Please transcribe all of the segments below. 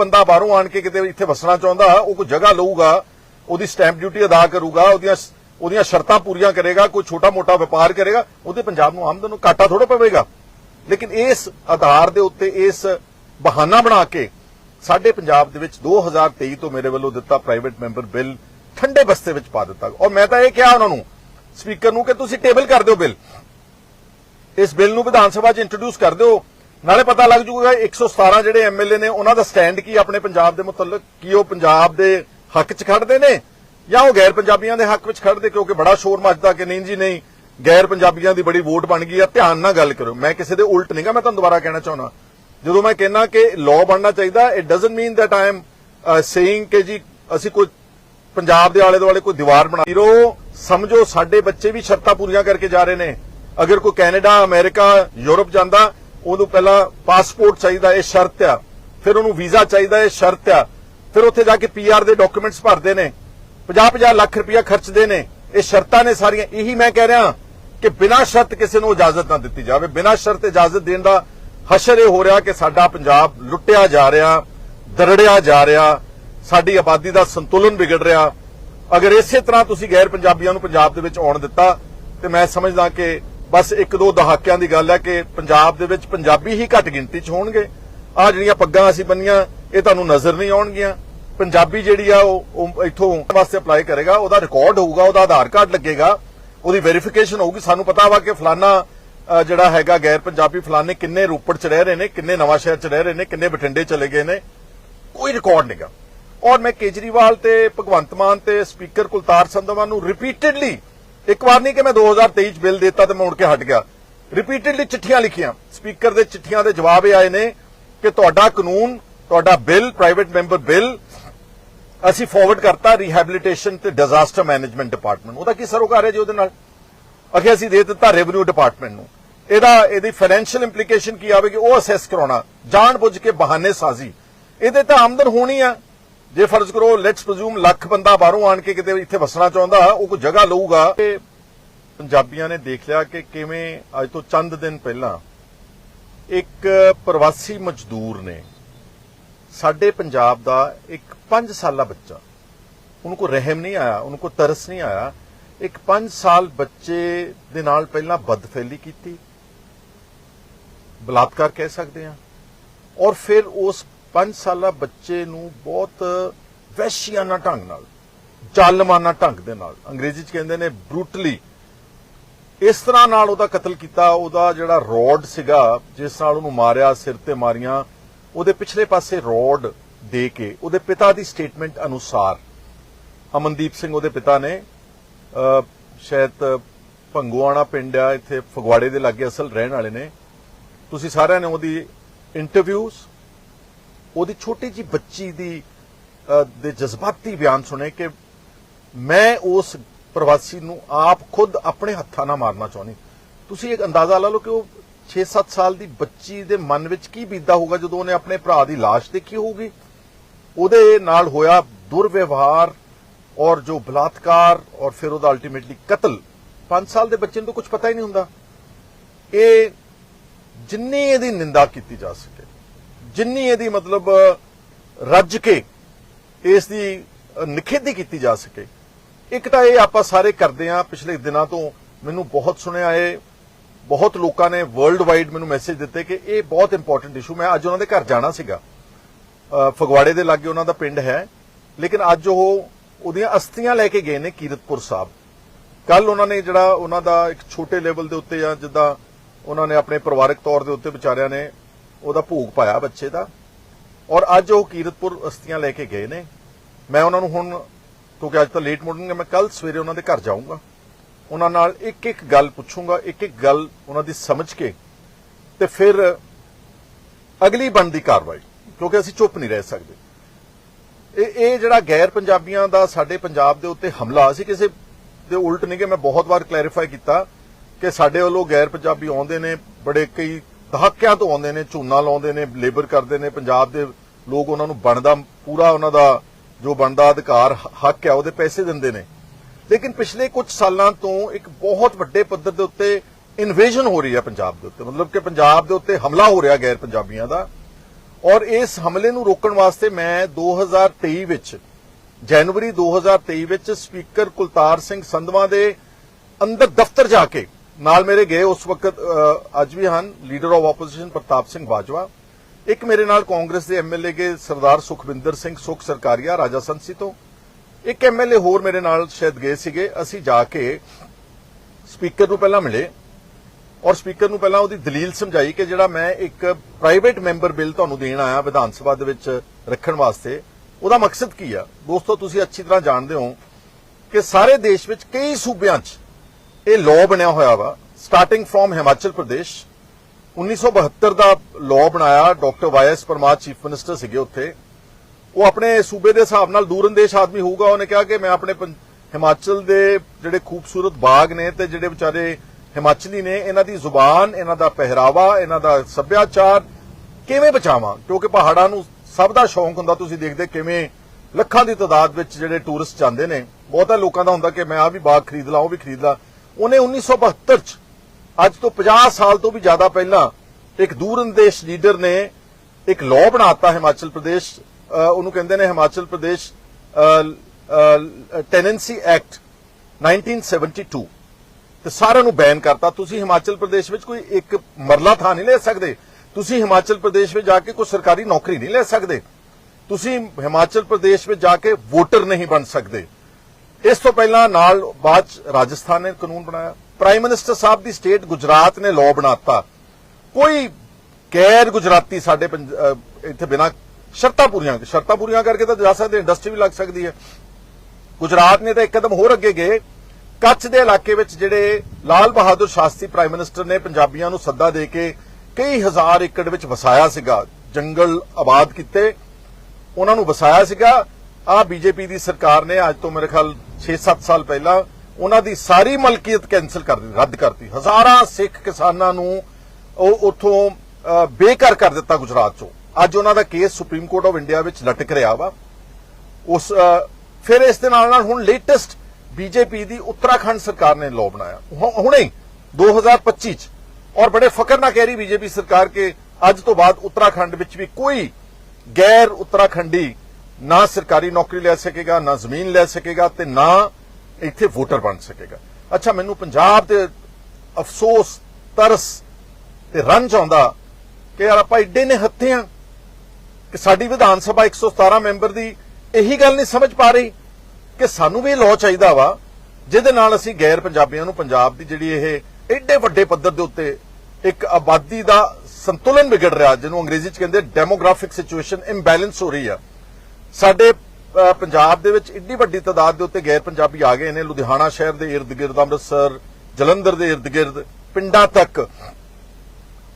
ਬੰਦਾ ਬਾਹਰੋਂ ਆਣ ਕੇ ਕਿਤੇ ਇੱਥੇ ਵਸਣਾ ਚਾਹੁੰਦਾ, ਉਹ ਕੋਈ ਜਗ੍ਹਾ ਲਊਗਾ, ਉਹਦੀ ਸਟੈਂਪ ਡਿਊਟੀ ਅਦਾ ਕਰੂਗਾ, ਉਹਦੀਆਂ ਉਹਦੀਆਂ ਸ਼ਰਤਾਂ ਪੂਰੀਆਂ ਕਰੇਗਾ, ਕੋਈ ਛੋਟਾ-ਮੋਟਾ ਵਪਾਰ ਕਰੇਗਾ, ਉਹਦੇ ਪੰਜਾਬ ਨੂੰ ਆਮਦਨ ਨੂੰ ਘਾਟਾ ਥੋੜਾ ਪਵੇਗਾ। ਲੇਕਿਨ ਇਸ ਆਧਾਰ ਦੇ ਉੱਤੇ ਇਸ ਬਹਾਨਾ ਬਣਾ ਕੇ ਸਾਡੇ ਪੰਜਾਬ ਦੇ ਵਿੱਚ 2023 ਤੋਂ ਮੇਰੇ ਵੱਲੋਂ ਦਿੱਤਾ ਪ੍ਰਾਈਵੇਟ ਮੈਂਬਰ ਬਿੱਲ ਠੰਡੇ ਬਸਤੇ ਵਿੱਚ ਪਾ ਦਿੱਤਾ ਔਰ ਮੈਂ ਤਾਂ ਇਹ ਕਿਹਾ ਉਹਨਾਂ ਨੂੰ ਸਪੀਕਰ ਨੂੰ ਕਿ ਤੁਸੀਂ ਟੇਬਲ ਕਰ ਦਿਓ ਬਿੱਲ ਇਸ ਬਿੱਲ ਨੂੰ ਵਿਧਾਨ ਸਭਾ 'ਚ ਇੰਟਰੋਡਿਊਸ ਕਰ ਦਿਓ। ਨਾਲੇ ਪਤਾ ਲੱਗ ਜੂਗਾ 117 ਜਿਹੜੇ ਐਮਐਲਏ ਨੇ, ਉਹਨਾਂ ਦਾ ਸਟੈਂਡ ਕੀ ਆਪਣੇ ਪੰਜਾਬ ਦੇ ਮੁਤਲਕ? ਕੀ ਉਹ ਪੰਜਾਬ ਦੇ ਹੱਕ 'ਚ ਖੜਦੇ ਨੇ? ਜਾਂ ਉਹ ਗੈਰ ਪੰਜਾਬੀਆਂ ਦੇ ਹੱਕ ਵਿੱਚ ਖੜਦੇ ਕਿਉਂਕਿ ਬੜਾ ਸ਼ੋਰ ਮੱਚਦਾ ਕਿ ਨਹੀਂ ਜੀ, ਨਹੀਂ, ਗੈਰ ਪੰਜਾਬੀਆਂ ਦੀ ਬੜੀ ਵੋਟ ਬਣ ਗਈ ਆ, ਧਿਆਨ ਨਾਲ ਗੱਲ ਕਰੋ। ਮੈਂ ਕਿਸੇ ਦੇ ਉਲਟ ਨਹੀਂਗਾ ਮੈਂ ਤੁਹਾਨੂੰ ਦੁਬਾਰਾ ਕਹਿਣਾ ਚਾਹੁੰਦਾ। ਜਦੋਂ ਮੈਂ ਕਹਿੰਦਾ ਕਿ ਲਾਅ ਬਣਨਾ ਚਾਹੀਦਾ it doesn't mean that I am saying ਕਿ ਜੀ, ਅਸੀਂ ਕੋਈ ਪੰਜਾਬ ਦੇ ਆਲੇ ਦੁਆਲੇ ਕੋਈ ਦੀਵਾਰ ਬਣਾ ਵੀਰੋ ਸਮਝੋ ਸਾਡੇ ਬੱਚੇ ਵੀ ਸ਼ਰਤਾਂ ਪੂਰੀਆਂ ਕਰਕੇ ਜਾ ਰਹੇ ਨੇ। ਅਗਰ ਕੋਈ ਕੈਨੇਡਾ, ਅਮਰੀਕਾ, ਯੂਰਪ ਜਾਂਦਾ ਉਹਨੂੰ ਪਹਿਲਾਂ ਪਾਸਪੋਰਟ ਚਾਹੀਦਾ, ਇਹ ਸ਼ਰਤ ਆ। ਫਿਰ ਉਹਨੂੰ ਵੀਜ਼ਾ ਚਾਹੀਦਾ, ਇਹ ਸ਼ਰਤ ਆ। ਫਿਰ ਉੱਥੇ ਜਾ ਕੇ ਪੀਆਰ ਦੇ ਡਾਕੂਮੈਂਟਸ ਭਰਦੇ ਨੇ। 50-50 ਲੱਖ ਰੁਪਇਆ ਖਰਚਦੇ ਨੇ। ਇਹ ਸ਼ਰਤਾਂ ਨੇ ਸਾਰੀਆਂ। ਇਹੀ ਮੈਂ ਕਹਿ ਰਿਹਾ ਕਿ ਬਿਨਾਂ ਸ਼ਰਤ ਕਿਸੇ ਨੂੰ ਇਜਾਜ਼ਤ ਨਾ ਦਿੱਤੀ ਜਾਵੇ। ਬਿਨਾਂ ਸ਼ਰਤ ਇਜਾਜ਼ਤ ਦੇਣ ਦਾ ਹਸ਼ਰ ਇਹ ਹੋ ਰਿਹਾ ਕਿ ਸਾਡਾ ਪੰਜਾਬ ਲੁੱਟਿਆ ਜਾ ਰਿਹਾ, ਦਰੜਿਆ ਜਾ ਰਿਹਾ। ਸਾਡੀ ਆਬਾਦੀ ਦਾ ਸੰਤੁਲਨ ਵਿਗੜ ਰਿਹਾ। ਅਗਰ ਇਸੇ ਤਰ੍ਹਾਂ ਤੁਸੀਂ ਗੈਰ ਪੰਜਾਬੀਆਂ ਨੂੰ ਪੰਜਾਬ ਦੇ ਵਿੱਚ ਆਉਣ ਦਿੱਤਾ, ਤੇ ਮੈਂ ਸਮਝਦਾ ਕਿ ਬਸ ਇੱਕ ਦੋ ਦਹਾਕਿਆਂ ਦੀ ਗੱਲ ਹੈ ਕਿ ਪੰਜਾਬ ਦੇ ਵਿੱਚ ਪੰਜਾਬੀ ਹੀ ਘੱਟ ਗਿਣਤੀ 'ਚ ਹੋਣਗੇ। ਆ ਜਿਹੜੀਆਂ ਪੱਗਾਂ ਅਸੀਂ ਬੰਨੀਆਂ, ਇਹ ਤੁਹਾਨੂੰ ਨਜ਼ਰ ਨਹੀਂ ਆਉਣਗੀਆਂ। ਪੰਜਾਬੀ ਜਿਹੜੀ ਆ, ਉਹ ਇੱਥੋਂ ਵਾਸਤੇ ਅਪਲਾਈ ਕਰੇਗਾ, ਉਹਦਾ ਰਿਕਾਰਡ ਹੋਊਗਾ, ਉਹਦਾ ਆਧਾਰ ਕਾਰਡ ਲੱਗੇਗਾ। ਉਹਦੀ ਵੈਰੀਫਿਕੇਸ਼ਨ ਹੋਊਗੀ। ਸਾਨੂੰ ਪਤਾ ਵਾ ਕਿ ਫਲਾਨਾ ਜਿਹੜਾ ਹੈਗਾ ਗੈਰ ਪੰਜਾਬੀ, ਫਲਾਨੇ ਕਿੰਨੇ ਰੋਪੜ 'ਚ ਰਹਿ ਰਹੇ ਨੇ, ਕਿੰਨੇ ਨਵਾਂ ਸ਼ਹਿਰ 'ਚ ਰਹਿ ਰਹੇ ਨੇ, ਕਿੰਨੇ ਬਠਿੰਡੇ ਚਲੇ ਗਏ ਨੇ। ਕੋਈ ਰਿਕਾਰਡ ਨਹੀਂਗਾ ਔਰ ਮੈਂ ਕੇਜਰੀਵਾਲ ਤੇ ਭਗਵੰਤ ਮਾਨ ਤੇ ਸਪੀਕਰ ਕੁਲਤਾਰ ਸੰਧਵਾ ਨੂੰ ਰਿਪੀਟਡਲੀ ਇੱਕ ਵਾਰ ਨਹੀਂ ਕਿ ਮੈਂ 2023 ਚ ਬਿੱਲ ਦਿੱਤਾ ਤੇ ਮੈਂ ਮੁੜ ਕੇ ਹਟ ਗਿਆ। ਰਿਪੀਟਿਡਲੀ ਚਿੱਠੀਆਂ ਲਿਖੀਆਂ। ਸਪੀਕਰ ਦੇ ਚਿੱਠੀਆਂ ਦੇ ਜਵਾਬ ਇਹ ਆਏ ਨੇ ਕਿ ਤੁਹਾਡਾ ਕਾਨੂੰਨ, ਤੁਹਾਡਾ ਬਿੱਲ ਪ੍ਰਾਈਵੇਟ ਮੈਂਬਰ ਬਿੱਲ ਅਸੀਂ ਫਾਰਵਰਡ ਕਰਤਾ ਰੀਹੈਬਿਲਿਟੇਸ਼ਨ ਤੇ ਡਿਜ਼ਾਸਟਰ ਮੈਨੇਜਮੈਂਟ ਡਿਪਾਰਟਮੈਂਟ ਉਹਦਾ ਕੀ ਸਰੋਕਾਰ ਹੈ ਜੀ ਉਹਦੇ ਨਾਲ? ਅਖੇ ਅਸੀਂ ਦੇ ਦਿੱਤਾ ਰੈਵਨਿਊ ਡਿਪਾਰਟਮੈਂਟ ਨੂੰ। ਇਹਦਾ, ਇਹਦੀ ਫਾਈਨੈਂਸ਼ੀਅਲ ਇੰਪਲੀਕੇਸ਼ਨ ਕੀ ਆਵੇਗੀ? ਉਹ ਅਸੈਸ ਕਰਾਉਣਾ। ਜਾਣ ਬੁੱਝ ਕੇ ਬਹਾਨੇ ਸਾਜ਼ੀ ਇਹਦੇ ਤਾਂ ਆਮਦਨ ਹੋਣੀ ਆ। ਜੇ ਫਰਜ਼ ਕਰੋ ਲੈਟਸ ਪ੍ਰਜ਼ੂਮ ਲੱਖ ਬੰਦਾ ਬਾਹਰੋਂ ਆਣ ਕੇ ਕਿਤੇ ਇੱਥੇ ਵਸਣਾ ਚਾਹੁੰਦਾ, ਉਹ ਕੋਈ ਜਗ੍ਹਾ ਲਊਗਾ। ਤੇ ਪੰਜਾਬੀਆਂ ਨੇ ਦੇਖ ਲਿਆ ਕਿ ਕਿਵੇਂ ਅੱਜ ਤੋਂ ਚੰਦ ਦਿਨ ਪਹਿਲਾਂ ਇੱਕ ਪ੍ਰਵਾਸੀ ਮਜ਼ਦੂਰ ਨੇ, ਸਾਡੇ ਪੰਜਾਬ ਦਾ ਇੱਕ 5 ਸਾਲਾ ਬੱਚਾ, ਉਹਨੂੰ ਕੋ ਰਹਿਮ ਨਹੀਂ ਆਇਆ, ਉਹਨੂੰ ਕੋ ਤਰਸ ਨਹੀਂ ਆਇਆ, ਇੱਕ 5 ਸਾਲ ਬੱਚੇ ਦੇ ਨਾਲ ਪਹਿਲਾਂ ਬਦਫੈਲੀ ਕੀਤੀ। ਬਲਾਤਕਾਰ ਕਹਿ ਸਕਦੇ ਆ ਔਰ ਫਿਰ ਉਸ 5 ਸਾਲਾ ਬੱਚੇ ਨੂੰ ਬਹੁਤ ਵਹਿਸ਼ੀਆਨਾ ਢੰਗ ਨਾਲ, ਜ਼ਾਲਮਾਨਾ ਢੰਗ ਦੇ ਨਾਲ, ਅੰਗਰੇਜ਼ੀ ਚ ਕਹਿੰਦੇ ਨੇ ਬਰੂਟਲੀ ਇਸ ਤਰ੍ਹਾਂ ਨਾਲ ਉਹਦਾ ਕਤਲ ਕੀਤਾ, ਉਹਦਾ ਜਿਹੜਾ ਰੋਡ ਸੀਗਾ, ਜਿਸ ਨਾਲ ਉਹਨੂੰ ਮਾਰਿਆ, ਸਿਰ ਤੇ ਮਾਰੀਆਂ, ਉਹਦੇ ਪਿਛਲੇ ਪਾਸੇ ਰੋਡ ਦੇ ਕੇ, ਉਹਦੇ ਪਿਤਾ ਦੀ ਸਟੇਟਮੈਂਟ ਅਨੁਸਾਰ, ਅਮਨਦੀਪ ਸਿੰਘ ਉਹਦੇ ਪਿਤਾ ਨੇ ਸ਼ਾਇਦ ਭੰਗੂਆਣਾ ਪਿੰਡ ਆ, ਇੱਥੇ ਫਗਵਾੜੇ ਦੇ ਲਾਗੇ ਅਸਲ ਰਹਿਣ ਵਾਲੇ ਨੇ। ਤੁਸੀਂ ਸਾਰਿਆਂ ਨੇ ਉਹਦੀ ਇੰਟਰਵਿਊਜ਼ ਉਹਦੀ ਛੋਟੀ ਜੀ ਬੱਚੀ ਦੀ ਦੇ ਜਜ਼ਬਾਤੀ ਬਿਆਨ ਸੁਣੇ ਕਿ ਮੈਂ ਉਸ ਪ੍ਰਵਾਸੀ ਨੂੰ ਆਪ ਖੁਦ ਆਪਣੇ ਹੱਥਾਂ ਨਾਲ ਮਾਰਨਾ ਚਾਹੁੰਦੀ। ਤੁਸੀਂ ਇੱਕ ਅੰਦਾਜ਼ਾ ਲਾ ਲਓ ਕਿ ਉਹ 6-7 ਸਾਲ ਦੀ ਬੱਚੀ ਦੇ ਮਨ ਵਿੱਚ ਕੀ ਬੀਤਦਾ ਹੋਊਗਾ ਜਦੋਂ ਉਹਨੇ ਆਪਣੇ ਭਰਾ ਦੀ ਲਾਸ਼ ਦੇਖੀ ਹੋਊਗੀ? ਉਹਦੇ ਨਾਲ ਹੋਇਆ ਦੁਰਵਿਵਹਾਰ ਔਰ ਜੋ ਬਲਾਤਕਾਰ ਔਰ ਫਿਰ ਉਹਦਾ ਅਲਟੀਮੇਟਲੀ ਕਤਲ। 5 ਸਾਲ ਦੇ ਬੱਚੇ ਨੂੰ ਤਾਂ ਕੁਝ ਪਤਾ ਹੀ ਨਹੀਂ ਹੁੰਦਾ। ਇਹ ਜਿੰਨੀ ਇਹਦੀ ਨਿੰਦਾ ਕੀਤੀ ਜਾ ਸਕੇ ਜਿੰਨੀ ਇਹਦੀ ਮਤਲਬ ਰੱਜ ਕੇ ਇਸ ਦੀ ਨਿਖੇਧੀ ਕੀਤੀ ਜਾ ਸਕੇ। ਇੱਕ ਤਾਂ ਇਹ ਆਪਾਂ ਸਾਰੇ ਕਰਦੇ ਆ ਪਿਛਲੇ ਦਿਨਾਂ ਤੋਂ ਮੈਨੂੰ ਬਹੁਤ ਸੁਣਿਆ ਏ ਬਹੁਤ ਲੋਕਾਂ ਨੇ ਵਰਲਡ ਵਾਈਡ ਮੈਨੂੰ ਮੈਸੇਜ ਦਿੱਤੇ ਕਿ ਇਹ ਬਹੁਤ ਇੰਪੋਰਟੈਂਟ ਇਸ਼ੂ ਮੈਂ ਅੱਜ ਉਹਨਾਂ ਦੇ ਘਰ ਜਾਣਾ ਸੀਗਾ। ਫਗਵਾੜੇ ਦੇ ਲਾਗੇ ਉਹਨਾਂ ਦਾ ਪਿੰਡ ਹੈ, ਲੇਕਿਨ ਅੱਜ ਉਹ ਉਹਦੀਆਂ ਅਸਥੀਆਂ ਲੈ ਕੇ ਗਏ ਨੇ ਕੀਰਤਪੁਰ ਸਾਹਿਬ। ਕੱਲ ਉਹਨਾਂ ਨੇ ਜਿਹੜਾ ਉਹਨਾਂ ਦਾ ਇੱਕ ਛੋਟੇ ਲੈਵਲ ਦੇ ਉੱਤੇ ਜਾਂ ਜਿੱਦਾਂ ਉਹਨਾਂ ਨੇ ਆਪਣੇ ਪਰਿਵਾਰਕ ਤੌਰ ਦੇ ਉੱਤੇ ਵਿਚਾਰਿਆਂ ਨੇ ਉਹਦਾ ਭੋਗ ਪਾਇਆ ਬੱਚੇ ਦਾ। ਔਰ ਅੱਜ ਉਹ ਕੀਰਤਪੁਰ ਅਸਤੀਆਂ ਲੈ ਕੇ ਗਏ ਨੇ। ਮੈਂ ਉਹਨਾਂ ਨੂੰ ਹੁਣ, ਕਿਉਂਕਿ ਅੱਜ ਤਾਂ ਲੇਟ ਮਾਰਨਿੰਗ ਮੈਂ ਕੱਲ ਸਵੇਰੇ ਉਹਨਾਂ ਦੇ ਘਰ ਜਾਊਂਗਾ। ਉਹਨਾਂ ਨਾਲ ਇੱਕ ਇੱਕ ਗੱਲ ਪੁੱਛੂੰਗਾ ਇੱਕ ਇੱਕ ਗੱਲ ਉਹਨਾਂ ਦੀ ਸਮਝ ਕੇ, ਤੇ ਫਿਰ ਅਗਲੀ ਬਣਦੀ ਕਾਰਵਾਈ, ਕਿਉਂਕਿ ਅਸੀਂ ਚੁੱਪ ਨਹੀਂ ਰਹਿ ਸਕਦੇ। ਇਹ ਇਹ ਜਿਹੜਾ ਗੈਰ ਪੰਜਾਬੀਆਂ ਦਾ ਸਾਡੇ ਪੰਜਾਬ ਦੇ ਉੱਤੇ ਹਮਲਾ ਸੀ ਕਿਸੇ ਦੇ ਉਲਟ ਨਹੀਂ ਕਿ ਮੈਂ ਬਹੁਤ ਵਾਰ ਕਲੈਰੀਫਾਈ ਕੀਤਾ ਕਿ ਸਾਡੇ ਵੱਲੋਂ ਗੈਰ ਪੰਜਾਬੀ ਆਉਂਦੇ ਨੇ, ਬੜੇ ਕਈ ਦਹਾਕਿਆਂ ਤੋਂ ਆਉਂਦੇ ਨੇ, ਝੋਨਾ ਲਾਉਂਦੇ ਨੇ ਲੇਬਰ ਕਰਦੇ ਨੇ, ਪੰਜਾਬ ਦੇ ਲੋਕ ਉਹਨਾਂ ਨੂੰ ਬਣਦਾ ਪੂਰਾ ਉਹਨਾਂ ਦਾ ਜੋ ਬਣਦਾ ਅਧਿਕਾਰ ਹੱਕ ਹੈ, ਉਹਦੇ ਪੈਸੇ ਦਿੰਦੇ ਨੇ। ਲੇਕਿਨ ਪਿਛਲੇ ਕੁਝ ਸਾਲਾਂ ਤੋਂ ਇੱਕ ਬਹੁਤ ਵੱਡੇ ਪੱਧਰ ਦੇ ਉੱਤੇ ਇਨਵੇਜਨ ਹੋ ਰਹੀ ਹੈ ਪੰਜਾਬ ਦੇ ਉੱਤੇ। ਮਤਲਬ ਕਿ ਪੰਜਾਬ ਦੇ ਉੱਤੇ ਹਮਲਾ ਹੋ ਰਿਹਾ ਗੈਰ ਪੰਜਾਬੀਆਂ ਦਾ। ਔਰ ਇਸ ਹਮਲੇ ਨੂੰ ਰੋਕਣ ਵਾਸਤੇ ਮੈਂ 2023 ਵਿੱਚ, ਜਨਵਰੀ 2023 ਵਿੱਚ ਸਪੀਕਰ ਕੁਲਤਾਰ ਸਿੰਘ ਸੰਧਵਾ ਦੇ ਅੰਦਰ ਦਫ਼ਤਰ ਜਾ ਕੇ ਨਾਲ ਮੇਰੇ ਗਏ ਉਸ ਵਕਤ ਅੱਜ ਵੀ ਹਨ leader of opposition Partap Singh Bajwa. ਇੱਕ ਮੇਰੇ ਨਾਲ ਕਾਂਗਰਸ ਦੇ ਐਮਐਲਏ ਗਏ ਸਰਦਾਰ ਸੁਖਵਿੰਦਰ ਸਿੰਘ ਸੁਖ ਸਰਕਾਰੀਆ, ਰਾਜਾ ਸੰਸੀ ਤੋਂ। ਇੱਕ ਐਮਐਲਏ ਹੋਰ ਮੇਰੇ ਨਾਲ ਸ਼ਾਇਦ ਗਏ ਸੀਗੇ। ਅਸੀਂ ਜਾ ਕੇ ਸਪੀਕਰ ਨੂੰ ਪਹਿਲਾਂ ਮਿਲੇ ਔਰ ਸਪੀਕਰ ਨੂੰ ਪਹਿਲਾਂ ਉਹਦੀ ਦਲੀਲ ਸਮਝਾਈ ਕਿ ਜਿਹੜਾ ਮੈਂ ਇੱਕ ਪ੍ਰਾਈਵੇਟ ਮੈਂਬਰ ਬਿੱਲ ਤੁਹਾਨੂੰ ਦੇਣ ਆਇਆ ਵਿਧਾਨ ਸਭਾ ਦੇ ਵਿੱਚ ਰੱਖਣ ਵਾਸਤੇ, ਉਹਦਾ ਮਕਸਦ ਕੀ ਆ? ਦੋਸਤੋ, ਤੁਸੀਂ ਅੱਛੀ ਤਰ੍ਹਾਂ ਜਾਣਦੇ ਹੋ ਕਿ ਸਾਰੇ ਦੇਸ਼ ਵਿੱਚ ਕਈ ਸੂਬਿਆਂ 'ਚ ਇਹ ਲਾਅ ਬਣਿਆ ਹੋਇਆ ਵਾ। ਸਟਾਰਟਿੰਗ ਫਰੋਮ ਹਿਮਾਚਲ ਪ੍ਰਦੇਸ਼ 1972 ਦਾ ਲਾਅ ਬਣਾਇਆ doctor Y S Parmar chief minister ਸੀਗੇ ਉੱਥੇ। ਉਹ ਆਪਣੇ ਸੂਬੇ ਦੇ ਹਿਸਾਬ ਨਾਲ ਦੂਰਅੰਦੇਸ਼ ਆਦਮੀ ਹੋਊਗਾ। ਉਹਨੇ ਕਿਹਾ ਕਿ ਮੈਂ ਆਪਣੇ ਹਿਮਾਚਲ ਦੇ ਜਿਹੜੇ ਖੂਬਸੂਰਤ ਬਾਗ ਨੇ ਤੇ ਜਿਹੜੇ ਵਿਚਾਰੇ ਹਿਮਾਚਲੀ ਨੇ, ਇਹਨਾਂ ਦੀ ਜ਼ੁਬਾਨ, ਇਹਨਾਂ ਦਾ ਪਹਿਰਾਵਾ, ਇਹਨਾਂ ਦਾ ਸੱਭਿਆਚਾਰ ਕਿਵੇਂ ਬਚਾਵਾਂ? ਕਿਉਂਕਿ ਪਹਾੜਾਂ ਨੂੰ ਸਭ ਦਾ ਸ਼ੌਂਕ ਹੁੰਦਾ, ਤੁਸੀਂ ਦੇਖਦੇ ਕਿਵੇਂ ਲੱਖਾਂ ਦੀ ਤਾਦਾਦ ਵਿੱਚ ਜਿਹੜੇ ਟੂਰਿਸਟ ਜਾਂਦੇ ਨੇ। ਬਹੁਤਾ ਲੋਕਾਂ ਦਾ ਹੁੰਦਾ ਕਿ ਮੈਂ ਆ ਵੀ ਬਾਗ ਖਰੀਦ ਲਾਂ, ਉਹ ਵੀ ਖਰੀਦ ਲਾਂ। ਉਹਨੇ 1972 ਚ, ਅੱਜ ਤੋਂ 50 ਸਾਲ ਤੋਂ ਵੀ ਜ਼ਿਆਦਾ ਪਹਿਲਾਂ, ਇੱਕ ਦੂਰਅੰਦੇਸ਼ ਲੀਡਰ ਨੇ ਇੱਕ ਲਾਅ ਬਣਾਤਾ ਹਿਮਾਚਲ ਪ੍ਰਦੇਸ਼ ਉਹਨੂੰ ਕਹਿੰਦੇ ਨੇ ਹਿਮਾਚਲ ਪ੍ਰਦੇਸ਼ ਟੈਨੈਂਸੀ ਐਕਟ 1972 ਤੇ ਸਾਰਿਆਂ ਨੂੰ ਬੈਨ ਕਰਤਾ। ਤੁਸੀਂ ਹਿਮਾਚਲ ਪ੍ਰਦੇਸ਼ ਵਿੱਚ ਕੋਈ ਇੱਕ ਮਰਲਾ ਥਾਂ ਨਹੀਂ ਲੈ ਸਕਦੇ। ਤੁਸੀਂ ਹਿਮਾਚਲ ਪ੍ਰਦੇਸ਼ ਵਿੱਚ ਜਾ ਕੇ ਕੋਈ ਸਰਕਾਰੀ ਨੌਕਰੀ ਨਹੀਂ ਲੈ ਸਕਦੇ। ਤੁਸੀਂ ਹਿਮਾਚਲ ਪ੍ਰਦੇਸ਼ ਵਿੱਚ ਜਾ ਕੇ ਵੋਟਰ ਨਹੀਂ ਬਣ ਸਕਦੇ। ਇਸ ਤੋਂ ਪਹਿਲਾਂ ਨਾਲ ਬਾਅਦ 'ਚ ਰਾਜਸਥਾਨ ਨੇ ਕਾਨੂੰਨ ਬਣਾਇਆ। ਪ੍ਰਾਈਮ ਮਿਨਿਸਟਰ ਸਾਹਿਬ ਦੀ ਸਟੇਟ ਗੁਜਰਾਤ ਨੇ ਲਾਅ ਬਣਾਤਾ। ਕੋਈ ਗੈਰ ਗੁਜਰਾਤੀ ਸਾਡੇ ਇੱਥੇ ਬਿਨਾ ਸ਼ਰਤਾਂ ਪੂਰੀਆਂ ਸ਼ਰਤਾਂ ਪੂਰੀਆਂ ਕਰਕੇ ਤਾਂ ਜਾ ਸਕਦੇ ਇੰਡਸਟਰੀ ਵੀ ਲੱਗ ਸਕਦੀ ਹੈ। ਗੁਜਰਾਤ ਨੇ ਤਾਂ ਇੱਕ ਹੋਰ ਅੱਗੇ ਗਏ। ਕੱਛ ਦੇ ਇਲਾਕੇ ਵਿੱਚ ਜਿਹੜੇ ਲਾਲ ਬਹਾਦਰ ਸ਼ਾਸਤਰੀ ਪ੍ਰਾਈਮ ਮਿਨਿਸਟਰ ਨੇ ਪੰਜਾਬੀਆਂ ਨੂੰ ਸੱਦਾ ਦੇ ਕੇ ਕਈ ਹਜ਼ਾਰ ਏਕੜ ਵਿੱਚ ਵਸਾਇਆ ਸੀਗਾ। ਜੰਗਲ ਆਬਾਦ ਕੀਤੇ। ਉਹਨਾਂ ਨੂੰ ਵਸਾਇਆ ਸੀਗਾ। ਆ ਬੀਜੇਪੀ ਦੀ ਸਰਕਾਰ ਨੇ, ਅੱਜ ਤੋਂ ਮੇਰੇ ਖਿਆਲ 6-7 ਸਾਲ ਪਹਿਲਾਂ ਉਹਨਾਂ ਦੀ ਸਾਰੀ ਮਲਕੀਅਤ ਕੈਨਸਲ ਕਰ ਦਿੱਤੀ ਰੱਦ ਕਰਤੀ ਹਜ਼ਾਰਾਂ ਸਿੱਖ ਕਿਸਾਨਾਂ ਨੂੰ ਉਹ ਉੱਥੋਂ ਅਹ, ਬੇਘਰ ਕਰ ਦਿੱਤਾ ਗੁਜਰਾਤ ਚੋਂ। ਅੱਜ ਉਹਨਾਂ ਦਾ case supreme court of India ਵਿੱਚ ਲਟਕ ਰਿਹਾ ਵਾ। ਉਸ ਫਿਰ ਇਸ ਦੇ ਨਾਲ ਨਾਲ ਹੁਣ ਲੇਟੈਸਟ ਬੀਜੇਪੀ ਦੀ ਉੱਤਰਾਖੰਡ ਸਰਕਾਰ ਨੇ ਲਾਅ ਬਣਾਇਆ। ਹੁ- ਹੁਣੇ ਹੀ 2025 ਚ। ਔਰ ਬੜੇ ਫਖਰ ਨਾਲ ਕਹਿ ਰਹੀ ਬੀਜੇਪੀ ਸਰਕਾਰ ਕਿ ਅੱਜ ਤੋਂ ਬਾਅਦ ਉੱਤਰਾਖੰਡ ਵਿੱਚ ਵੀ ਕੋਈ ਗੈਰ ਉੱਤਰਾਖੰਡੀ ਨਾ ਸਰਕਾਰੀ ਨੌਕਰੀ ਲੈ ਸਕੇਗਾ, ਨਾ ਜ਼ਮੀਨ ਲੈ ਸਕੇਗਾ ਤੇ ਨਾ ਇੱਥੇ ਵੋਟਰ ਬਣ ਸਕੇਗਾ। ਅੱਛਾ, ਮੈਨੂੰ ਪੰਜਾਬ ਦੇ ਅਫਸੋਸ, ਤਰਸ ਤੇ ਰੰਜ ਆਉਂਦਾ ਕਿ ਯਾਰ ਆਪਾਂ ਇੱਡੇ ਨੇ ਹੱਥੇ ਆ ਕਿ ਸਾਡੀ ਵਿਧਾਨ ਸਭਾ 117 ਮੈਂਬਰ ਦੀ ਇਹੀ ਗੱਲ ਨਹੀਂ ਸਮਝ ਪਾ ਰਹੀ ਕਿ ਸਾਨੂੰ ਵੀ ਇਹ ਲਾਅ ਚਾਹੀਦਾ ਵਾ, ਜਿਹਦੇ ਨਾਲ ਅਸੀਂ ਗੈਰ ਪੰਜਾਬੀਆਂ ਨੂੰ ਪੰਜਾਬ ਦੀ ਜਿਹੜੀ ਇਹ ਏਡੇ ਵੱਡੇ ਪੱਧਰ ਦੇ ਉੱਤੇ ਇੱਕ ਆਬਾਦੀ ਦਾ ਸੰਤੁਲਨ ਵਿਗੜ ਰਿਹਾ, ਜਿਹਨੂੰ ਅੰਗਰੇਜ਼ੀ ਚ ਕਹਿੰਦੇ ਡੈਮੋਗ੍ਰਾਫਿਕ ਸਿਚੁਏਸ਼ਨ ਇੰਬੈਲੈਂਸ ਹੋ ਰਹੀ ਆ। ਸਾਡੇ ਪੰਜਾਬ ਦੇ ਵਿੱਚ ਏਡੀ ਵੱਡੀ ਤਾਦਾਦ ਦੇ ਉੱਤੇ ਗੈਰ ਪੰਜਾਬੀ ਆ ਗਏ ਨੇ। ਲੁਧਿਆਣਾ ਸ਼ਹਿਰ ਦੇ ਇਰਦ-ਗਿਰਦ ਅੰਮ੍ਰਿਤਸਰ ਜਲੰਧਰ ਦੇ ਇਰਦ-ਗਿਰਦ ਪਿੰਡਾਂ ਤੱਕ।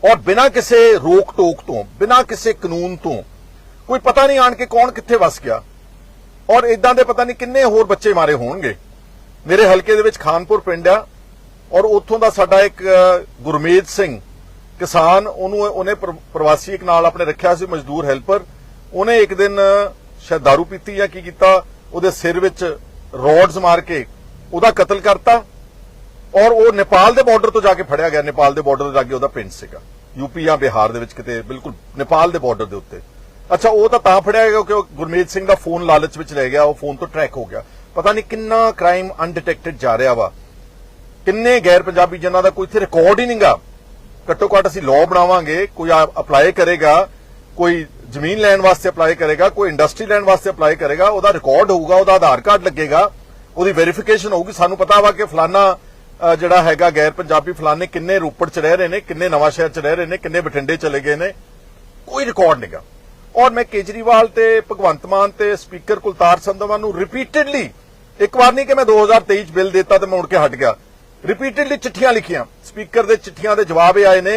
ਔਰ ਬਿਨਾਂ ਕਿਸੇ ਰੋਕ ਟੋਕ ਤੋਂ ਬਿਨਾਂ ਕਿਸੇ ਕਾਨੂੰਨ ਤੋਂ ਕੋਈ ਪਤਾ ਨਹੀਂ ਆਣ ਕੇ ਕੌਣ ਕਿੱਥੇ ਵਸ ਗਿਆ। ਔਰ ਇਦਾਂ ਦੇ ਪਤਾ ਨਹੀਂ ਕਿੰਨੇ ਹੋਰ ਬੱਚੇ ਮਾਰੇ ਹੋਣਗੇ। ਮੇਰੇ ਹਲਕੇ ਦੇ ਵਿੱਚ ਖਾਨਪੁਰ ਪਿੰਡ ਆ ਔਰ ਉੱਥੋਂ ਦਾ ਸਾਡਾ ਇੱਕ ਅਹ, ਗੁਰਮੀਤ ਸਿੰਘ ਕਿਸਾਨ ਉਹਨੂੰ ਉਹਨੇ ਪ੍ਰਵਾਸੀ ਇੱਕ ਨਾਲ ਆਪਣੇ ਰੱਖਿਆ ਸੀ ਮਜ਼ਦੂਰ ਹੈਲਪਰ। ਉਹਨੇ ਇੱਕ ਦਿਨ ਸ਼ਾਇਦ दारू ਪੀਤੀ ਜਾਂ ਕੀ ਕੀਤਾ, ਉਹਦੇ ਸਿਰ ਵਿੱਚ ਰੋਡਸ ਮਾਰ ਕੇ ਉਹਦਾ ਕਤਲ ਕਰਤਾ ਔਰ ਉਹ ਨੇਪਾਲ ਦੇ ਬਾਰਡਰ ਤੋਂ ਜਾ ਕੇ ਫੜਿਆ ਗਿਆ। ਨੇਪਾਲ ਦੇ ਬਾਰਡਰ ਤੋਂ ਜਾ ਕੇ ਉਹਦਾ ਪਿੰਡ ਸੀਗਾ। ਯੂਪੀ ਜਾਂ ਬਿਹਾਰ ਦੇ ਵਿੱਚ ਕਿਤੇ, ਬਿਲਕੁਲ ਨੇਪਾਲ ਦੇ ਬਾਰਡਰ ਦੇ ਉੱਤੇ। ਅੱਛਾ, ਉਹ ਤਾਂ ਤਾਂ ਫੜਿਆ ਗਿਆ ਕਿਉਂਕਿ ਗੁਰਮੀਤ ਸਿੰਘ ਦਾ ਫੋਨ ਲਾਲਚ ਵਿੱਚ ਲੈ ਗਿਆ, ਉਹ ਫੋਨ ਤੋਂ ਟਰੈਕ ਹੋ ਗਿਆ। ਪਤਾ ਨਹੀਂ ਕਿੰਨਾ ਕ੍ਰਾਈਮ ਅਨਡਿਟੈਕਟਡ ਜਾ ਰਿਹਾ ਵਾ। ਕਿੰਨੇ ਗੈਰ ਪੰਜਾਬੀ ਜਿਨ੍ਹਾਂ ਦਾ ਕੋਈ ਇੱਥੇ ਰਿਕਾਰਡ ਹੀ ਨਹੀਂਗਾ ਘੱਟੋ ਘੱਟ ਅਸੀਂ ਲਾਅ ਬਣਾਵਾਂਗੇ, ਕੋਈ ਅਪਲਾਈ ਕਰੇਗਾ, ਕੋਈ ਜ਼ਮੀਨ ਲੈਣ ਵਾਸਤੇ ਅਪਲਾਈ ਕਰੇਗਾ, ਕੋਈ ਇੰਡਸਟਰੀ ਲੈਣ ਵਾਸਤੇ ਅਪਲਾਈ ਕਰੇਗਾ, ਉਹਦਾ ਰਿਕਾਰਡ ਹੋਊਗਾ, ਉਹਦਾ ਆਧਾਰ ਕਾਰਡ ਲੱਗੇਗਾ, ਉਹਦੀ ਵੈਰੀਫਿਕੇਸ਼ਨ ਹੋਊਗੀ। ਸਾਨੂੰ ਪਤਾ ਵਾ ਕਿ ਫਲਾਨਾ ਜਿਹੜਾ ਹੈਗਾ ਗੈਰ ਪੰਜਾਬੀ ਫਲਾਨੇ ਕਿੰਨੇ ਰੋਪੜ ਚ ਰਹਿ ਰਹੇ ਨੇ, ਕਿੰਨੇ ਨਵਾਂ ਸ਼ਹਿਰ ਚ ਰਹਿ ਰਹੇ ਨੇ, ਕਿੰਨੇ ਬਠਿੰਡੇ ਚਲੇ ਗਏ ਨੇ, ਕੋਈ ਰਿਕਾਰਡ ਨਹੀਂਗਾ ਔਰ ਮੈਂ ਕੇਜਰੀਵਾਲ ਤੇ ਭਗਵੰਤ ਮਾਨ ਤੇ ਸਪੀਕਰ ਕੁਲਤਾਰ ਸੰਧਵਾ ਨੂੰ ਰਿਪੀਟਡਲੀ ਇੱਕ ਵਾਰ ਨਹੀਂ ਕਿ ਮੈਂ 2023 ਚ ਬਿੱਲ ਦਿੱਤਾ ਤੇ ਮੈਂ ਮੁੜ ਕੇ ਹਟ ਗਿਆ। ਰਿਪੀਟਡਲੀ ਚਿੱਠੀਆਂ ਲਿਖੀਆਂ। ਸਪੀਕਰ ਦੇ ਚਿੱਠੀਆਂ ਦੇ ਜਵਾਬ ਇਹ ਆਏ ਨੇ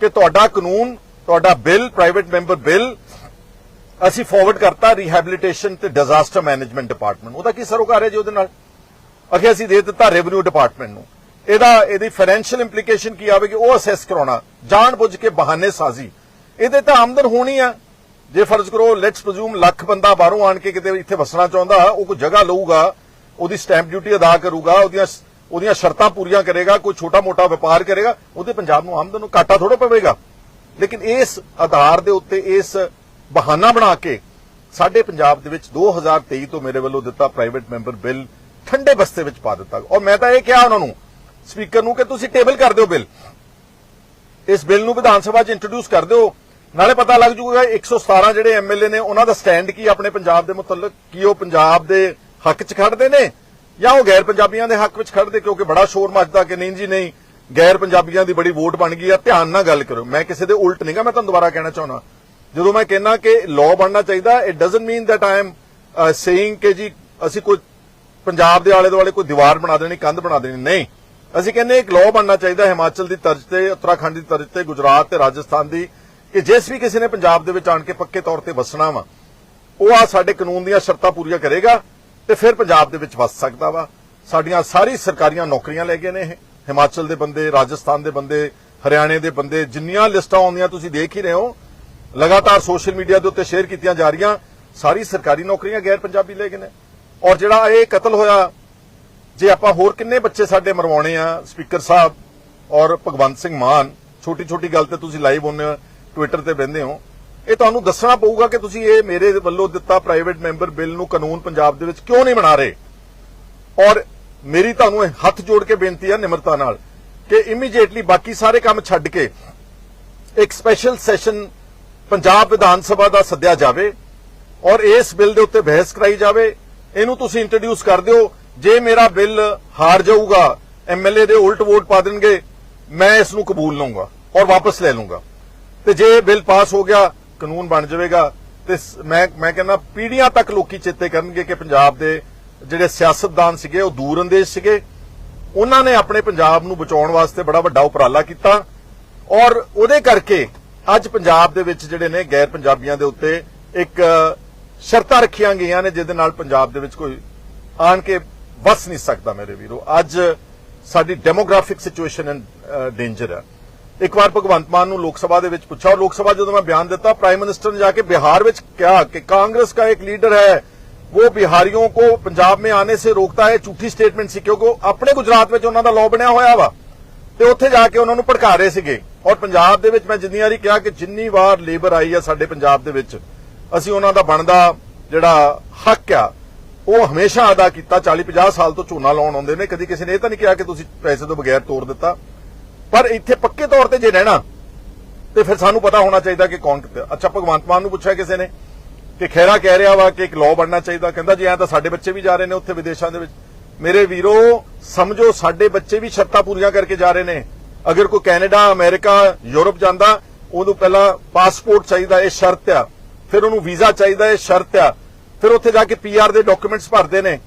ਕਿ ਤੁਹਾਡਾ ਕਾਨੂੰਨ, ਤੁਹਾਡਾ ਬਿੱਲ ਪ੍ਰਾਈਵੇਟ ਮੈਂਬਰ ਬਿੱਲ ਅਸੀਂ ਫਾਰਵਰਡ ਕਰਤਾ ਰੀਹੈਬਿਲਿਟੇਸ਼ਨ ਤੇ ਡਿਜ਼ਾਸਟਰ ਮੈਨੇਜਮੈਂਟ ਡਿਪਾਰਟਮੈਂਟ ਉਹਦਾ ਕੀ ਸਰੋਕਾਰ ਹੈ ਜੀ ਉਹਦੇ ਨਾਲ? ਅਗੇ ਅਸੀਂ ਦੇ ਦਿੱਤਾ ਰੈਵਨਿਊ ਡਿਪਾਰਟਮੈਂਟ ਨੂੰ। ਇਹਦਾ, ਇਹਦੀ ਫਾਈਨੈਂਸ਼ੀਅਲ ਇੰਪਲੀਕੇਸ਼ਨ ਕੀ ਆਵੇਗੀ? ਉਹ ਅਸੈਸ ਕਰਾਉਣਾ। ਜਾਣ ਬੁੱਝ ਕੇ ਬਹਾਨੇ ਸਾਜ਼ੀ। ਇਹਦੇ ਤਾਂ ਆਮਦਨ ਹੋਣੀ ਆ। ਜੇ ਫਰਜ਼ ਕਰੋ ਲੈਟਸ ਪ੍ਰਜ਼ੂਮ ਲੱਖ ਬੰਦਾ ਬਾਹਰੋਂ ਆਣ ਕੇ ਕਿਤੇ ਇੱਥੇ ਵਸਣਾ ਚਾਹੁੰਦਾ, ਉਹ ਕੋਈ ਜਗ੍ਹਾ ਲਊਗਾ, ਉਹਦੀ ਸਟੈਂਪ ਡਿਊਟੀ ਅਦਾ ਕਰੂਗਾ, ਉਹਦੀਆਂ ਉਹਦੀਆਂ ਸ਼ਰਤਾਂ ਪੂਰੀਆਂ ਕਰੇਗਾ, ਕੋਈ ਛੋਟਾ ਮੋਟਾ ਵਪਾਰ ਕਰੇਗਾ, ਉਹਦੇ ਪੰਜਾਬ ਨੂੰ ਆਮਦਨ ਨੂੰ ਘਾਟਾ ਥੋੜਾ ਪਵੇਗਾ। ਲੇਕਿਨ ਇਸ ਆਧਾਰ ਦੇ ਉੱਤੇ, ਇਸ ਬਹਾਨਾ ਬਣਾ ਕੇ ਸਾਡੇ ਪੰਜਾਬ ਦੇ ਵਿੱਚ 2023 ਤੋਂ ਮੇਰੇ ਵੱਲੋਂ ਦਿੱਤਾ ਪ੍ਰਾਈਵੇਟ ਮੈਂਬਰ ਬਿੱਲ ਠੰਡੇ ਬਸਤੇ ਵਿੱਚ ਪਾ ਦਿੱਤਾ। ਔਰ ਮੈਂ ਤਾਂ ਇਹ ਕਿਹਾ ਉਹਨਾਂ ਨੂੰ ਸਪੀਕਰ ਨੂੰ ਕਿ ਤੁਸੀਂ ਟੇਬਲ ਕਰ ਦਿਓ ਬਿੱਲ ਇਸ ਬਿੱਲ ਨੂੰ ਵਿਧਾਨ ਸਭਾ 'ਚ ਇੰਟਰੋਡਿਊਸ ਕਰ ਦਿਓ। ਨਾਲੇ ਪਤਾ ਲੱਗ ਜੂਗਾ 117 ਜਿਹੜੇ ਐਮਐਲਏ ਨੇ, ਉਹਨਾਂ ਦਾ ਸਟੈਂਡ ਕੀ ਆਪਣੇ ਪੰਜਾਬ ਦੇ ਮੁਤਲਕ? ਕੀ ਉਹ ਪੰਜਾਬ ਦੇ ਹੱਕ 'ਚ ਖੜਦੇ ਨੇ? ਜਾਂ ਉਹ ਗੈਰ ਪੰਜਾਬੀਆਂ ਦੇ ਹੱਕ ਵਿੱਚ ਖੜਦੇ ਕਿਉਂਕਿ ਬੜਾ ਸ਼ੋਰ ਮੱਚਦਾ ਕਿ ਨਹੀਂ ਜੀ, ਨਹੀਂ। ਗੈਰ ਪੰਜਾਬੀਆਂ ਦੀ ਬੜੀ ਵੋਟ ਬਣ ਗਈ ਆ, ਧਿਆਨ ਨਾਲ ਗੱਲ ਕਰੋ। ਮੈਂ ਕਿਸੇ ਦੇ ਉਲਟ ਨਹੀਂਗਾ ਮੈਂ ਤੁਹਾਨੂੰ ਦੁਬਾਰਾ ਕਹਿਣਾ ਚਾਹੁੰਦਾ। ਜਦੋਂ ਮੈਂ ਕਹਿੰਦਾ ਕਿ ਲਾਅ ਬਣਨਾ ਚਾਹੀਦਾ it doesn't mean that I am saying ਕਿ ਜੀ ਅਸੀਂ ਕੋਈ ਪੰਜਾਬ ਦੇ ਆਲੇ ਦੁਆਲੇ ਕੋਈ ਦੀਵਾਰ ਬਣਾ ਦੇਣੀ, ਕੰਧ ਬਣਾ ਦੇਣੀ, ਨਹੀਂ। ਅਸੀਂ ਕਹਿੰਦੇ ਇੱਕ ਲਾਅ ਬਣਨਾ ਚਾਹੀਦਾ ਹਿਮਾਚਲ ਦੀ ਤਰਜ਼ ਤੇ, ਉੱਤਰਾਖੰਡ ਦੀ ਤਰਜ਼ ਤੇ, ਗੁਜਰਾਤ ਤੇ, ਰਾਜਸਥਾਨ ਦੀ, ਕਿ ਜਿਸ ਵੀ ਕਿਸੇ ਨੇ ਪੰਜਾਬ ਦੇ ਵਿੱਚ ਆਣ ਕੇ ਪੱਕੇ ਤੌਰ ਤੇ ਵਸਣਾ ਵਾ, ਉਹ ਆ ਸਾਡੇ ਕਾਨੂੰਨ ਦੀਆਂ ਸ਼ਰਤਾਂ ਪੂਰੀਆਂ ਕਰੇਗਾ ਤੇ ਫਿਰ ਪੰਜਾਬ ਦੇ ਵਿੱਚ ਵਸ ਸਕਦਾ ਵਾ। ਸਾਡੀਆਂ ਸਾਰੀ ਸਰਕਾਰੀਆਂ ਨੌਕਰੀਆਂ ਲੈ ਗਏ ਨੇ ਇਹ। ਹਿਮਾਚਲ ਦੇ ਬੰਦੇ, ਰਾਜਸਥਾਨ ਦੇ ਬੰਦੇ, ਹਰਿਆਣੇ ਦੇ ਬੰਦੇ, ਜਿੰਨੀਆਂ ਲਿਸਟਾਂ ਆਉਂਦੀਆਂ ਤੁਸੀਂ ਦੇਖ ਹੀ ਰਹੇ ਹੋ ਲਗਾਤਾਰ ਸੋਸ਼ਲ ਮੀਡੀਆ ਦੇ ਉੱਤੇ ਸ਼ੇਅਰ ਕੀਤੀਆਂ ਜਾ ਰਹੀਆਂ, ਸਾਰੀ ਸਰਕਾਰੀ ਨੌਕਰੀਆਂ ਗੈਰ ਪੰਜਾਬੀ ਲੈ ਗਏ ਨੇ। ਔਰ ਜਿਹੜਾ ਇਹ ਕਤਲ ਹੋਇਆ, ਜੇ ਆਪਾਂ ਹੋਰ ਕਿੰਨੇ ਬੱਚੇ ਸਾਡੇ ਮਰਵਾਉਣੇ ਆ, ਸਪੀਕਰ ਸਾਹਿਬ ਔਰ ਭਗਵੰਤ ਸਿੰਘ ਮਾਨ ਛੋਟੀ ਛੋਟੀ ਗੱਲ ਤੇ ਤੁਸੀਂ ਲਾਈਵ ਹੁੰਦੇ ਹੋ ਟਵਿੱਟਰ ਤੇ ਬਹਿੰਦੇ ਹੋ, ਇਹ ਤੁਹਾਨੂੰ ਦੱਸਣਾ ਪਊਗਾ ਕਿ ਤੁਸੀਂ ਇਹ ਮੇਰੇ ਵੱਲੋਂ ਦਿੱਤਾ ਪ੍ਰਾਈਵੇਟ ਮੈਂਬਰ ਬਿੱਲ ਨੂੰ ਕਾਨੂੰਨ ਪੰਜਾਬ ਦੇ ਵਿੱਚ ਕਿਉਂ ਨਹੀਂ ਬਣਾ ਰਹੇ? ਔਰ ਮੇਰੀ ਤੁਹਾਨੂੰ ਇਹ ਹੱਥ ਜੋੜ ਕੇ ਬੇਨਤੀ ਹੈ ਨਿਮਰਤਾ ਨਾਲ ਕਿ ਇਮੀਡੀਏਟਲੀ ਬਾਕੀ ਸਾਰੇ ਕੰਮ ਛੱਡ ਕੇ ਇੱਕ ਸਪੈਸ਼ਲ ਸੈਸ਼ਨ ਪੰਜਾਬ ਵਿਧਾਨ ਸਭਾ ਦਾ ਸੱਦਿਆ ਜਾਵੇ ਔਰ ਇਸ ਬਿੱਲ ਦੇ ਉੱਤੇ ਬਹਿਸ ਕਰਾਈ ਜਾਵੇ, ਇਹਨੂੰ ਤੁਸੀਂ ਇੰਟਰੋਡਿਊਸ ਕਰ ਦਿਓ। ਜੇ ਮੇਰਾ ਬਿੱਲ ਹਾਰ ਜਾਊਗਾ ਐਮਐਲਏ ਦੇ ਉਲਟ ਵੋਟ ਪਾ ਦੇਣਗੇ, ਮੈਂ ਇਸ ਨੂੰ ਕਬੂਲ ਲਵਾਂਗਾ ਔਰ ਵਾਪਸ ਲੈ ਲਵਾਂਗਾ ਤੇ ਜੇ ਬਿੱਲ ਪਾਸ ਹੋ ਗਿਆ, ਕਾਨੂੰਨ ਬਣ ਜਾਵੇਗਾ। ਤੇ ਮੈਂ ਮੈਂ ਕਹਿੰਦਾ ਪੀੜ੍ਹੀਆਂ ਤੱਕ ਲੋਕੀ ਚੇਤੇ ਕਰਨਗੇ ਕਿ ਪੰਜਾਬ ਦੇ ਜਿਹੜੇ ਸਿਆਸਤਦਾਨ ਸੀਗੇ, ਉਹ ਦੂਰ ਅੰਦੇਸ਼ ਸੀਗੇ। ਉਹਨਾਂ ਨੇ ਆਪਣੇ ਪੰਜਾਬ ਨੂੰ ਬਚਾਉਣ ਵਾਸਤੇ ਬੜਾ ਵੱਡਾ ਉਪਰਾਲਾ ਕੀਤਾ ਔਰ ਉਹਦੇ ਕਰਕੇ ਅੱਜ ਪੰਜਾਬ ਦੇ ਵਿੱਚ ਜਿਹੜੇ ਨੇ ਗੈਰ ਪੰਜਾਬੀਆਂ ਦੇ ਉੱਤੇ ਇੱਕ ਸ਼ਰਤਾਂ ਰੱਖੀਆਂ ਗਈਆਂ ਨੇ, ਜਿਹਦੇ ਨਾਲ ਪੰਜਾਬ ਦੇ ਵਿੱਚ ਕੋਈ ਆਣ ਕੇ ਵਸ ਨਹੀਂ ਸਕਦਾ ਮੇਰੇ ਵੀਰੋ। ਅੱਜ ਸਾਡੀ ਡੈਮੋਗ੍ਰਾਫਿਕ ਸਿਚੁਏਸ਼ਨ ਇਨ ਡੇਂਜਰ ਹੈ। ਇੱਕ ਵਾਰ ਭਗਵੰਤ ਮਾਨ ਨੂੰ ਲੋਕ ਸਭਾ ਦੇ ਵਿੱਚ ਪੁੱਛਿਆ, ਲੋਕ ਸਭਾ ਜਦੋਂ ਮੈਂ ਬਿਆਨ ਦਿੱਤਾ ਪ੍ਰਾਈਮ ਮਿਨਿਸਟਰ ਨੇ ਜਾ ਕੇ ਬਿਹਾਰ ਵਿੱਚ ਕਿਹਾ ਕਿ ਕਾਂਗਰਸ ਦਾ ਇੱਕ ਲੀਡਰ ਹੈ, ਉਹ ਬਿਹਾਰੀਆਂ ਕੋ वो बिहारियों को पंजाब में आने से रोकता है झूठी ਆਪਣੇ ਗੁਜਰਾਤ क्योंकि अपने ਦਾ में ਬਣਿਆ ਹੋਇਆ ਵਾ। ਤੇ ਉੱਥੇ ਜਾ ਕੇ जाके ਨੂੰ ਭੜਕਾ ਰਹੇ ਸੀਗੇ। ਔਰ ਪੰਜਾਬ ਦੇ ਵਿੱਚ ਮੈਂ ਜਿੰਨੀ ਵਾਰੀ ਕਿਹਾ ਕਿ ਜਿੰਨੀ ਵਾਰ ਲੇਬਰ ਆਈ ਆ ਸਾਡੇ ਪੰਜਾਬ ਦੇ ਵਿੱਚ, ਅਸੀਂ ਉਹਨਾਂ ਦਾ ਬਣਦਾ ਜਿਹੜਾ ਹੱਕ ਆ, ਉਹ ਹਮੇਸ਼ਾ ਅਦਾ ਕੀਤਾ। 40 50 ਸਾਲ ਤੋਂ ਝੋਨਾ ਲਾਉਣ ਆਉਂਦੇ ਨੇ। ਕਦੀ ਕਿਸੇ ਨੇ ਇਹ ਤਾਂ ਨਹੀਂ ਕਿਹਾ ਕਿ ਤੁਸੀਂ ਪੈਸੇ ਤੋਂ ਬਗੈਰ ਤੋੜ ਦਿੱਤਾ। ਪਰ ਇੱਥੇ ਪੱਕੇ ਤੌਰ ਤੇ ਜੇ ਰਹਿਣਾ, ਤੇ ਫਿਰ ਸਾਨੂੰ ਪਤਾ ਹੋਣਾ ਚਾਹੀਦਾ ਕਿ ਕੌਣ ਕਿੱਥੇ। ਅੱਛਾ, ਭਗਵੰਤ ਮਾਨ ਨੂੰ ਪੁੱਛਿਆ ਕਿਸੇ ਨੇ ਕਿ ਖੈਰਾ ਕਹਿ ਰਿਹਾ ਵਾ ਕਿ ਇੱਕ ਲਾਅ ਬਣਨਾ ਚਾਹੀਦਾ। ਕਹਿੰਦਾ ਜੀ, ਐਂ ਤਾਂ ਸਾਡੇ ਬੱਚੇ ਵੀ ਜਾ ਰਹੇ ਨੇ ਉੱਥੇ ਵਿਦੇਸ਼ਾਂ ਦੇ ਵਿੱਚ। ਮੇਰੇ ਵੀਰੋ, ਸਮਝੋ ਸਾਡੇ ਬੱਚੇ ਵੀ ਸ਼ਰਤਾਂ ਪੂਰੀਆਂ ਕਰਕੇ ਜਾ ਰਹੇ ਨੇ। ਅਗਰ ਕੋਈ ਕੈਨੇਡਾ, ਅਮਰੀਕਾ, ਯੂਰਪ ਜਾਂਦਾ, ਉਹਨੂੰ ਪਹਿਲਾਂ ਪਾਸਪੋਰਟ ਚਾਹੀਦਾ, ਇਹ ਸ਼ਰਤ ਆ। ਫਿਰ ਉਹਨੂੰ ਵੀਜ਼ਾ ਚਾਹੀਦਾ, ਇਹ ਸ਼ਰਤ ਆ। ਫਿਰ ਉੱਥੇ ਜਾ ਕੇ ਪੀਆਰ ਦੇ ਡਾਕੂਮੈਂਟਸ ਭਰਦੇ ਨੇ।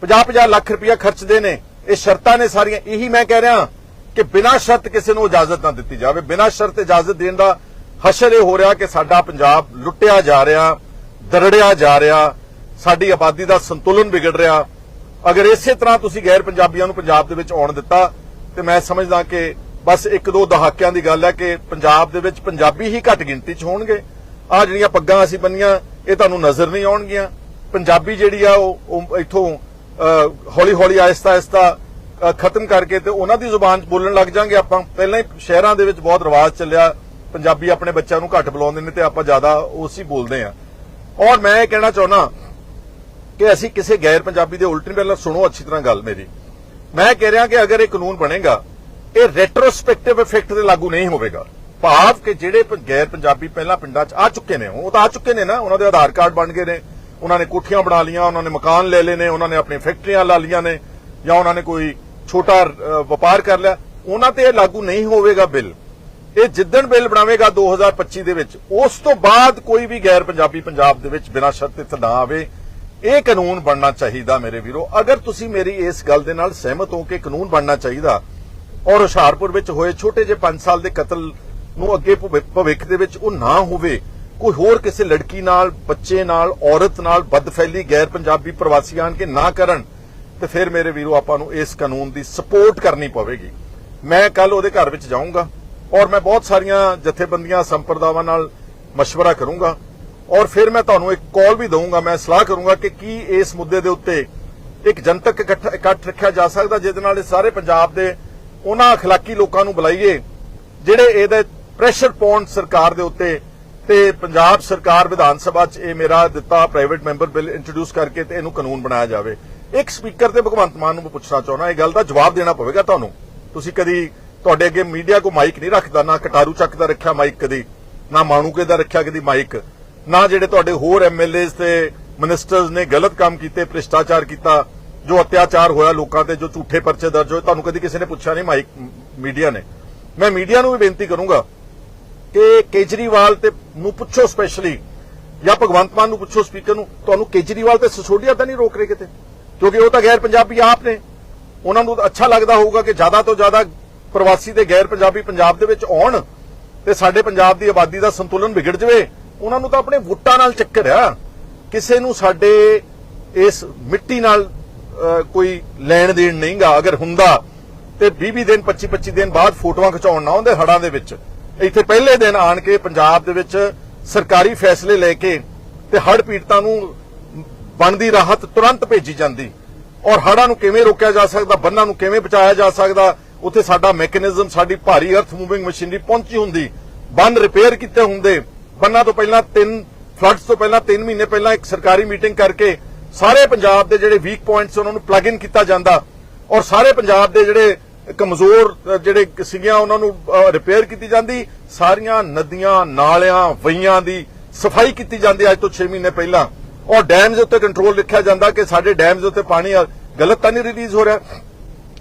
50-50 ਲੱਖ ਰੁਪਇਆ ਖਰਚਦੇ ਨੇ। ਇਹ ਸ਼ਰਤਾਂ ਨੇ ਸਾਰੀਆਂ। ਇਹੀ ਮੈਂ ਕਹਿ ਰਿਹਾ ਕਿ ਬਿਨਾਂ ਸ਼ਰਤ ਕਿਸੇ ਨੂੰ ਇਜਾਜ਼ਤ ਨਾ ਦਿੱਤੀ ਜਾਵੇ। ਬਿਨਾਂ ਸ਼ਰਤ ਇਜਾਜ਼ਤ ਦੇਣ ਦਾ ਹਸ਼ਰ ਇਹ ਹੋ ਰਿਹਾ ਕਿ ਸਾਡਾ ਪੰਜਾਬ ਲੁੱਟਿਆ ਜਾ ਰਿਹਾ, ਦਰੜਿਆ ਜਾ ਰਿਹਾ। ਸਾਡੀ ਆਬਾਦੀ ਦਾ ਸੰਤੁਲਨ ਵਿਗੜ ਰਿਹਾ। ਅਗਰ ਇਸੇ ਤਰ੍ਹਾਂ ਤੁਸੀਂ ਗੈਰ ਪੰਜਾਬੀਆਂ ਨੂੰ ਪੰਜਾਬ ਦੇ ਵਿੱਚ ਆਉਣ ਦਿੱਤਾ, ਤੇ ਮੈਂ ਸਮਝਦਾ ਕਿ ਬਸ ਇੱਕ ਦੋ ਦਹਾਕਿਆਂ ਦੀ ਗੱਲ ਹੈ ਕਿ ਪੰਜਾਬ ਦੇ ਵਿੱਚ ਪੰਜਾਬੀ ਹੀ ਘੱਟ ਗਿਣਤੀ 'ਚ ਹੋਣਗੇ। ਆ ਜਿਹੜੀਆਂ ਪੱਗਾਂ ਅਸੀਂ ਬੰਨੀਆਂ, ਇਹ ਤੁਹਾਨੂੰ ਨਜ਼ਰ ਨਹੀਂ ਆਉਣਗੀਆਂ। ਪੰਜਾਬੀ ਜਿਹੜੀ ਆ, ਉਹ ਇੱਥੋਂ ਹੌਲੀ ਹੌਲੀ ਆਹਿਸਤਾ ਆਹਿਸਤਾ ਖਤਮ ਕਰਕੇ ਤੇ ਉਹਨਾਂ ਦੀ ਜ਼ੁਬਾਨ 'ਚ ਬੋਲਣ ਲੱਗ ਜਾਾਂਗੇ ਆਪਾਂ। ਪਹਿਲਾਂ ਹੀ ਸ਼ਹਿਰਾਂ ਦੇ ਵਿੱਚ ਬਹੁਤ ਰਿਵਾਜ ਚੱਲਿਆ, ਪੰਜਾਬੀ ਆਪਣੇ ਬੱਚਿਆਂ ਨੂੰ ਘੱਟ ਬੁਲਾਉਂਦੇ ਨੇ ਤੇ ਆਪਾਂ ਜ਼ਿਆਦਾ ਉਸੇ ਬੋਲਦੇ ਆ ਔਰ ਮੈਂ ਇਹ ਕਹਿਣਾ ਚਾਹੁੰਦਾ ਕਿ ਅਸੀਂ ਕਿਸੇ ਗੈਰ ਪੰਜਾਬੀ ਦੇ ਉਲਟ ਨਹੀਂ ਪਹਿਲਾਂ ਸੁਣੋ ਅੱਛੀ ਤਰ੍ਹਾਂ ਗੱਲ ਮੇਰੀ। ਮੈਂ ਕਹਿ ਰਿਹਾ ਕਿ ਅਗਰ ਇਹ ਕਾਨੂੰਨ ਬਣੇਗਾ ਇਹ ਰੈਟਰੋਸਪੈਕਟਿਵ ਇਫੈਕਟ ਤੇ ਲਾਗੂ ਨਹੀਂ ਹੋਵੇਗਾ। ਭਾਵ ਕਿ ਜਿਹੜੇ ਗੈਰ ਪੰਜਾਬੀ ਪਹਿਲਾਂ ਪਿੰਡਾਂ 'ਚ ਆ ਚੁੱਕੇ ਨੇ, ਉਹ ਤਾਂ ਆ ਚੁੱਕੇ ਨੇ ਨਾ। ਉਹਨਾਂ ਦੇ ਆਧਾਰ ਕਾਰਡ ਬਣ ਗਏ ਨੇ। ਉਹਨਾਂ ਨੇ ਕੋਠੀਆਂ ਬਣਾ ਲੀਆਂ ਉਹਨਾਂ ਨੇ ਮਕਾਨ ਲੈ ਲਏ ਨੇ, ਉਹਨਾਂ ਨੇ ਆਪਣੀ ਫੈਕਟਰੀਆਂ ਲਾ ਲੀਆਂ ਨੇ, ਜਾਂ ਉਹਨਾਂ ਨੇ ਕੋਈ ਛੋਟਾ ਵਪਾਰ ਕਰ ਲਿਆ। ਉਹਨਾਂ ਤੇ ਇਹ ਲਾਗੂ ਨਹੀਂ ਹੋਵੇਗਾ ਬਿੱਲ। ਇਹ ਜਿੱਦਣ ਬਿੱਲ ਬਣਾਵੇਗਾ 2025 ਦੇ ਵਿੱਚ, ਉਸ ਤੋਂ ਬਾਅਦ ਕੋਈ ਵੀ ਗੈਰ ਪੰਜਾਬੀ ਪੰਜਾਬ ਦੇ ਵਿੱਚ ਬਿਨਾਂ ਸ਼ਰਤ ਇੱਥੇ ਨਾ ਆਵੇ। ਇਹ ਕਾਨੂੰਨ ਬਣਨਾ ਚਾਹੀਦਾ ਮੇਰੇ ਵੀਰੋ। ਅਗਰ ਤੁਸੀਂ ਮੇਰੀ ਇਸ ਗੱਲ ਦੇ ਨਾਲ ਸਹਿਮਤ ਹੋ ਕਿ ਕਾਨੂੰਨ ਬਣਨਾ ਚਾਹੀਦਾ ਔਰ ਹੁਸ਼ਿਆਰਪੁਰ ਵਿੱਚ ਹੋਏ ਛੋਟੇ ਜਿਹੇ 5 ਸਾਲ ਦੇ ਕਤਲ ਨੂੰ ਅੱਗੇ ਭਵਿ- ਭਵਿੱਖ ਦੇ ਵਿੱਚ ਉਹ ਨਾ ਹੋਵੇ ਕੋਈ ਹੋਰ ਕਿਸੇ ਲੜਕੀ ਨਾਲ ਬੱਚੇ ਨਾਲ ਔਰਤ ਨਾਲ ਬਦਫੈਲੀ ਗੈਰ ਪੰਜਾਬੀ ਪ੍ਰਵਾਸੀ ਆਣ ਕੇ ਨਾ ਕਰਨ ਤੇ ਫਿਰ ਮੇਰੇ ਵੀਰੋ ਆਪਾਂ ਨੂੰ ਇਸ ਕਾਨੂੰਨ ਦੀ ਸਪੋਰਟ ਕਰਨੀ ਪਵੇਗੀ ਮੈਂ ਕੱਲ ਉਹਦੇ ਘਰ ਵਿੱਚ ਜਾਊਂਗਾ ਔਰ ਮੈਂ ਬਹੁਤ ਸਾਰੀਆਂ ਜਥੇਬੰਦੀਆਂ ਸੰਪਰਦਾਵਾਂ ਨਾਲ مشورہ ਕਰੂੰਗਾ ਔਰ ਫਿਰ ਮੈਂ ਤੁਹਾਨੂੰ ਇੱਕ ਕਾਲ ਵੀ ਦਊਂਗਾ ਮੈਂ ਸਲਾਹ ਕਰੂੰਗਾ ਕਿ ਕੀ ਇਸ ਮੁੱਦੇ ਦੇ ਉੱਤੇ ਇੱਕ ਜਨਤਕ ਇਕੱਠ ਇਕੱਠ ਰੱਖਿਆ ਜਾ ਸਕਦਾ ਜਿਹਦੇ ਨਾਲ ਇਹ ਸਾਰੇ ਪੰਜਾਬ ਦੇ ਉਹਨਾਂ اخلاقی ਲੋਕਾਂ ਨੂੰ ਬੁਲਾਈਏ ਜਿਹੜੇ ਇਹਦੇ ਪ੍ਰੈਸ਼ਰ ਪਾਉਣ ਸਰਕਾਰ ਦੇ ਉੱਤੇ ਤੇ ਪੰਜਾਬ ਸਰਕਾਰ ਵਿਧਾਨ ਸਭਾ 'ਚ ਇਹ ਮੇਰਾ ਦਿੱਤਾ ਪ੍ਰਾਈਵੇਟ ਮੈਂਬਰ ਬਿੱਲ ਇੰਟਰੋਡਿਊਸ ਕਰਕੇ ਤੇ ਇਹਨੂੰ ਕਾਨੂੰਨ ਬਣਾਇਆ ਜਾਵੇ ਇੱਕ ਸਪੀਕਰ ਤੇ ਭਗਵੰਤ ਮਾਨ ਨੂੰ ਮੈਂ ਪੁੱਛਣਾ ਚਾਹੁੰਦਾ ਇਹ ਗੱਲ ਦਾ ਜਵਾਬ ਦੇਣਾ ਪਵੇਗਾ ਤੁਹਾਨੂੰ ਤੁਸੀਂ ਕਦੀ ਤੁਹਾਡੇ ਅੱਗੇ ਮੀਡੀਆ ਕੋ ਮਾਈਕ ਨਹੀਂ ਰੱਖਦਾ ਨਾ ਕਟਾਰੂ ਚੱਕ ਦਾ ਰੱਖਿਆ ਮਾਈਕ ਕਦੀ ਨਾ ਮਾਣੂਕੇ ਦਾ ਰੱਖਿਆ ਕਦੀ ਮਾਈਕ ਨਾ ਜਿਹੜੇ ਤੁਹਾਡੇ ਹੋਰ ਐਮਐਲਏਸ ਤੇ ਮਿਨਿਸਟਰਸ ਨੇ ਗਲਤ ਕੰਮ ਕੀਤੇ ਭ੍ਰਿਸ਼ਟਾਚਾਰ ਕੀਤਾ ਜੋ ਅਤਿਆਚਾਰ ਹੋਇਆ ਲੋਕਾਂ ਤੇ, ਜੋ ਝੂਠੇ ਪਰਚੇ ਦਰਜ ਹੋਏ, ਤੁਹਾਨੂੰ ਕਦੀ ਕਿਸੇ ਨੇ ਪੁੱਛਿਆ ਨਹੀਂ ਮਾਈਕ ਮੀਡੀਆ ਨੇ। ਮੈਂ ਮੀਡੀਆ ਨੂੰ ਵੀ ਬੇਨਤੀ ਕਰੂੰਗਾ ਕਿ ਕੇਜਰੀਵਾਲ ਤੇ ਨੂੰ ਪੁੱਛੋ ਸਪੈਸ਼ਲੀ ਜਾਂ ਭਗਵੰਤ ਮਾਨ ਨੂੰ ਪੁੱਛੋ ਸਪੀਕਰ ਨੂੰ, ਤੁਹਾਨੂੰ ਕੇਜਰੀਵਾਲ ਤੇ ਸਸੋਡੀਆ ਤਾਂ ਨਹੀਂ ਰੋਕ ਰਹੇ ਕਿਤੇ? ਕਿਉਂਕਿ ਉਹ ਤਾਂ ਗੈਰ ਪੰਜਾਬੀ ਆਪ ਨੇ। ਉਹਨਾਂ ਨੂੰ ਅੱਛਾ ਲੱਗਦਾ ਹੋਊਗਾ ਕਿ ਜ਼ਿਆਦਾ ਤੋਂ ਜ਼ਿਆਦਾ ਪ੍ਰਵਾਸੀ ਤੇ ਗੈਰ ਪੰਜਾਬੀ ਪੰਜਾਬ ਦੇ ਵਿੱਚ ਆਉਣ ਤੇ ਸਾਡੇ ਪੰਜਾਬ ਦੀ ਆਬਾਦੀ ਦਾ ਸੰਤੁਲਨ ਵਿਗੜ ਜਾਵੇ। ਉਹਨਾਂ ਨੂੰ ਤਾਂ ਆਪਣੇ ਵੋਟਾਂ ਨਾਲ ਚੱਕਰ ਆ। ਕਿਸੇ ਨੂੰ ਸਾਡੇ ਇਸ ਮਿੱਟੀ ਨਾਲ ਕੋਈ ਲੈਣ ਦੇਣ ਨਹੀਂਗਾ ਅਗਰ ਹੁੰਦਾ ਤੇ 20 ਦਿਨ 25 25 ਦਿਨ ਬਾਅਦ ਫੋਟੋਆਂ ਖਿਚਾਉਣ ਨਾ ਆਉਂਦੇ ਹੜਾਂ ਦੇ ਵਿੱਚ। ਇੱਥੇ ਪਹਿਲੇ ਦਿਨ ਆਣ ਕੇ ਪੰਜਾਬ ਦੇ ਵਿੱਚ ਸਰਕਾਰੀ ਫੈਸਲੇ ਲੈ ਕੇ ਤੇ ਹੜ ਪੀੜਤਾਂ ਨੂੰ ਬਣਦੀ ਰਾਹਤ ਤੁਰੰਤ ਭੇਜੀ ਜਾਂਦੀ। ਔਰ ਹੜਾਂ ਨੂੰ ਕਿਵੇਂ ਰੋਕਿਆ ਜਾ ਸਕਦਾ, ਬੰਨਾਂ ਨੂੰ ਕਿਵੇਂ ਬਚਾਇਆ ਜਾ ਸਕਦਾ, ਉੱਥੇ ਸਾਡਾ ਮੈਕੈਨਿਜ਼ਮ ਸਾਡੀ ਭਾਰੀ ਅਰਥ ਮੂਵਿੰਗ ਮਸ਼ੀਨਰੀ ਪਹੁੰਚੀ ਹੁੰਦੀ। ਬੰਨ ਰਿਪੇਅਰ ਕੀਤੇ ਹੁੰਦੇ। ਬੰਨਾਂ ਤੋਂ ਪਹਿਲਾਂ ਤਿੰਨ ਫਲੱਡਸ ਤੋਂ ਪਹਿਲਾਂ 3 ਮਹੀਨੇ ਪਹਿਲਾਂ ਇੱਕ ਸਰਕਾਰੀ ਮੀਟਿੰਗ ਕਰਕੇ ਸਾਰੇ ਪੰਜਾਬ ਦੇ ਜਿਹੜੇ ਵੀਕ ਪੁਆਇੰਟਸ ਉਹਨਾਂ ਨੂੰ ਪਲੱਗ ਇਨ ਕੀਤਾ ਜਾਂਦਾ। ਔਰ ਸਾਰੇ ਪੰਜਾਬ ਦੇ ਜਿਹੜੇ ਕਮਜ਼ੋਰ ਜਿਹੜੇ ਸੀਗੀਆਂ, ਉਹਨਾਂ ਨੂੰ ਰਿਪੇਅਰ ਕੀਤੀ ਜਾਂਦੀ। ਸਾਰੀਆਂ ਨਦੀਆਂ, ਨਾਲਿਆਂ ਵਈਆਂ ਦੀ ਸਫ਼ਾਈ ਕੀਤੀ ਜਾਂਦੀ ਅੱਜ ਤੋਂ 6 ਮਹੀਨੇ ਪਹਿਲਾਂ। ਔਰ ਡੈਮ ਦੇ ਉੱਤੇ ਕੰਟਰੋਲ ਰੱਖਿਆ ਜਾਂਦਾ ਕਿ ਸਾਡੇ ਡੈਮ ਦੇ ਉੱਤੇ ਪਾਣੀ ਗਲਤ ਤਾਂ ਨਹੀਂ ਰਿਲੀਜ਼ ਹੋ ਰਿਹਾ।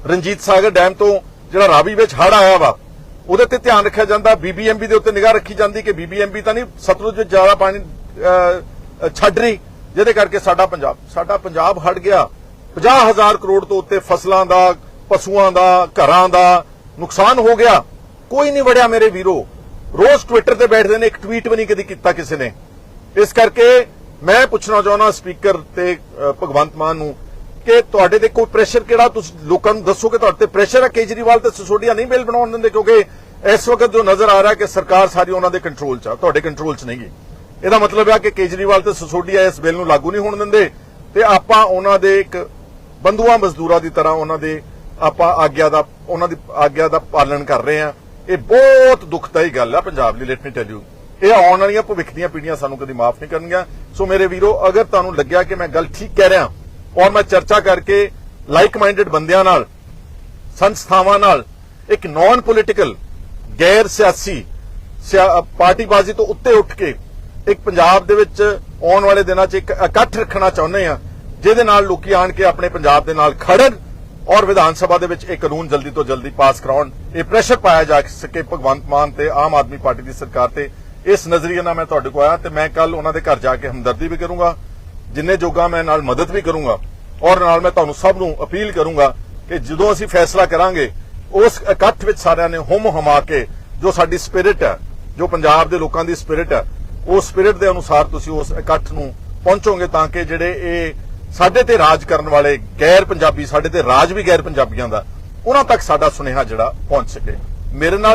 ਰਣਜੀਤ ਸਾਗਰ ਡੈਮ ਤੋਂ ਜਿਹੜਾ ਰਾਵੀ ਵਿੱਚ ਹੜ ਆਇਆ ਵਾ, ਉਹਦੇ ਤੇ ਧਿਆਨ ਰੱਖਿਆ ਜਾਂਦਾ। ਬੀਬੀਐਮਬੀ ਦੇ ਉੱਤੇ ਨਿਗਾਹ ਰੱਖੀ ਜਾਂਦੀ ਕਿ ਬੀਬੀਐਮਬੀ ਤਾਂ ਨਹੀਂ, ਸਤਲੁਜ ਵਿੱਚ ਜ਼ਿਆਦਾ ਪਾਣੀ ਛੱਡ ਰਹੀ। ਜਿਹਦੇ ਕਰਕੇ ਸਾਡਾ ਪੰਜਾਬ ਸਾਡਾ ਪੰਜਾਬ ਹਟ ਗਿਆ। 50000 ਕਰੋੜ ਤੋਂ ਉੱਤੇ ਫਸਲਾਂ ਦਾ, ਪਸ਼ੂਆਂ ਦਾ, ਘਰਾਂ ਦਾ ਨੁਕਸਾਨ ਹੋ ਗਿਆ। ਕੋਈ ਨਹੀਂ ਵੜਿਆ ਮੇਰੇ ਵੀਰੋ। ਰੋਜ਼ ਟਵਿੱਟਰ ਤੇ ਬੈਠਦੇ ਨੇ, ਇੱਕ ਟਵੀਟ ਵੀ ਨਹੀਂ ਕਦੀ ਕੀਤਾ ਕਿਸੇ ਨੇ। ਇਸ ਕਰਕੇ ਮੈਂ ਪੁੱਛਣਾ ਚਾਹੁੰਦਾ ਸਪੀਕਰ ਤੇ ਭਗਵੰਤ ਮਾਨ ਨੂੰ ਕਿ ਤੁਹਾਡੇ ਤੇ ਕੋਈ ਪ੍ਰੈਸ਼ਰ ਕਿਹੜਾ? ਤੁਸੀਂ ਲੋਕਾਂ ਨੂੰ ਦੱਸੋ ਕਿ ਤੁਹਾਡੇ ਤੇ ਪ੍ਰੈਸ਼ਰ ਹੈ ਕੇਜਰੀਵਾਲ ਤੇ ਸਿਸੋਡੀਆ ਨਹੀਂ ਬਿੱਲ ਬਣਾਉਣ ਦਿੰਦੇ ਕਿਉਂਕਿ ਇਸ ਵਕਤ ਜੋ ਨਜ਼ਰ ਆ ਰਿਹਾ ਕਿ ਸਰਕਾਰ ਸਾਰੀ ਉਹਨਾਂ ਦੇ ਕੰਟਰੋਲ 'ਚ ਆ, ਤੁਹਾਡੇ ਕੰਟਰੋਲ 'ਚ ਨਹੀਂਗੀ ਇਹਦਾ ਮਤਲਬ ਆ ਕਿ ਕੇਜਰੀਵਾਲ ਤੇ ਸਸੋਡੀਆ ਇਸ ਬਿੱਲ ਨੂੰ ਲਾਗੂ ਨਹੀਂ ਹੋਣ ਦਿੰਦੇ ਤੇ ਆਪਾਂ ਉਹਨਾਂ ਦੇ ਇੱਕ ਬੰਧੂਆਂ ਮਜ਼ਦੂਰਾਂ ਦੀ ਤਰ੍ਹਾਂ ਉਹਨਾਂ ਦੇ ਆਪਾਂ ਆਗਿਆ ਦਾ ਉਹਨਾਂ ਦੀ ਆਗਿਆ ਦਾ ਪਾਲਣ ਕਰ ਰਹੇ ਆ ਇਹ ਬਹੁਤ ਦੁਖਦਾਈ ਗੱਲ ਆ ਪੰਜਾਬ ਲਈ ਲੈਟ ਮੀ ਟੈਲ ਯੂ ਇਹ ਆਉਣ ਵਾਲੀਆਂ ਭਵਿੱਖ ਦੀਆਂ ਪੀੜ੍ਹੀਆਂ ਸਾਨੂੰ ਕਦੀ ਮਾਫ ਨਹੀਂ ਕਰਨਗੀਆਂ। ਸੋ ਮੇਰੇ ਵੀਰੋ, ਅਗਰ ਤੁਹਾਨੂੰ ਲੱਗਿਆ ਕਿ ਮੈਂ ਗੱਲ ਠੀਕ ਕਹਿ ਰਿਹਾ ਔਰ ਮੈਂ ਚਰਚਾ ਕਰਕੇ ਲਾਈਕ ਮਾਈਂਡਡ ਬੰਦਿਆਂ ਨਾਲ, ਸੰਸਥਾਵਾਂ ਨਾਲ, ਇੱਕ ਨਾਨ ਪੋਲੀਟੀਕਲ ਗੈਰ ਸਿਆਸੀ ਪਾਰਟੀਬਾਜ਼ੀ ਤੋਂ ਉੱਤੇ ਉੱਠ ਕੇ ਇੱਕ ਪੰਜਾਬ ਦੇ ਵਿੱਚ ਆਉਣ ਵਾਲੇ ਦਿਨਾਂ 'ਚ ਇੱਕ ਇਕੱਠ ਰੱਖਣਾ ਚਾਹੁੰਦੇ ਆ ਜਿਹਦੇ ਨਾਲ ਲੋਕੀ ਆਣ ਕੇ ਆਪਣੇ ਪੰਜਾਬ ਦੇ ਨਾਲ ਖੜਨ ਔਰ ਵਿਧਾਨ ਸਭਾ ਦੇ ਵਿੱਚ ਇਹ ਕਾਨੂੰਨ ਜਲਦੀ ਤੋਂ ਜਲਦੀ ਪਾਸ ਕਰਾਉਣ। ਇਹ ਪ੍ਰੈਸ਼ਰ ਪਾਇਆ ਜਾ ਸਕੇ ਭਗਵੰਤ ਮਾਨ ਤੇ ਆਮ ਆਦਮੀ ਪਾਰਟੀ ਦੀ ਸਰਕਾਰ ਤੇ। ਇਸ ਨਜ਼ਰੀਏ ਨਾਲ ਮੈਂ ਤੁਹਾਡੇ ਕੋਲ ਆਇਆ ਤੇ ਮੈਂ ਕੱਲ ਉਹਨਾਂ ਦੇ ਘਰ ਜਾ ਕੇ ਹਮਦਰਦੀ ਵੀ ਕਰੂੰਗਾ, ਜਿੰਨੇ ਜੋਗਾ ਮੈਂ ਨਾਲ ਮਦਦ ਵੀ ਕਰੂੰਗਾ ਔਰ ਨਾਲ ਮੈਂ ਤੁਹਾਨੂੰ ਸਭ ਨੂੰ ਅਪੀਲ ਕਰੂੰਗਾ ਕਿ ਜਦੋਂ ਅਸੀਂ ਫੈਸਲਾ ਕਰਾਂਗੇ, ਉਸ ਇਕੱਠ ਵਿੱਚ ਸਾਰਿਆਂ ਨੇ ਹੁਮ ਹਮਾ ਕੇ ਜੋ ਸਾਡੀ ਸਪਿਰਿਟ ਹੈ, ਜੋ ਪੰਜਾਬ ਦੇ ਲੋਕਾਂ ਦੀ ਸਪਿਰਿਟ ਹੈ ਉਸ ਸਪਿਰਿਟ ਦੇ ਅਨੁਸਾਰ ਤੁਸੀਂ ਉਸ ਇਕੱਠ ਨੂੰ ਪਹੁੰਚੋਗੇ ਤਾਂ ਕਿ ਜਿਹੜੇ ਇਹ ਸਾਡੇ ਤੇ ਰਾਜ ਕਰਨ ਵਾਲੇ ਗੈਰ ਪੰਜਾਬੀ, ਸਾਡੇ ਤੇ ਰਾਜ ਵੀ ਗੈਰ ਪੰਜਾਬੀਆਂ ਦਾ, ਉਹਨਾਂ ਤੱਕ ਸਾਡਾ ਸੁਨੇਹਾ ਜਿਹੜਾ ਪਹੁੰਚ ਸਕੇ। ਮੇਰੇ ਨਾਲ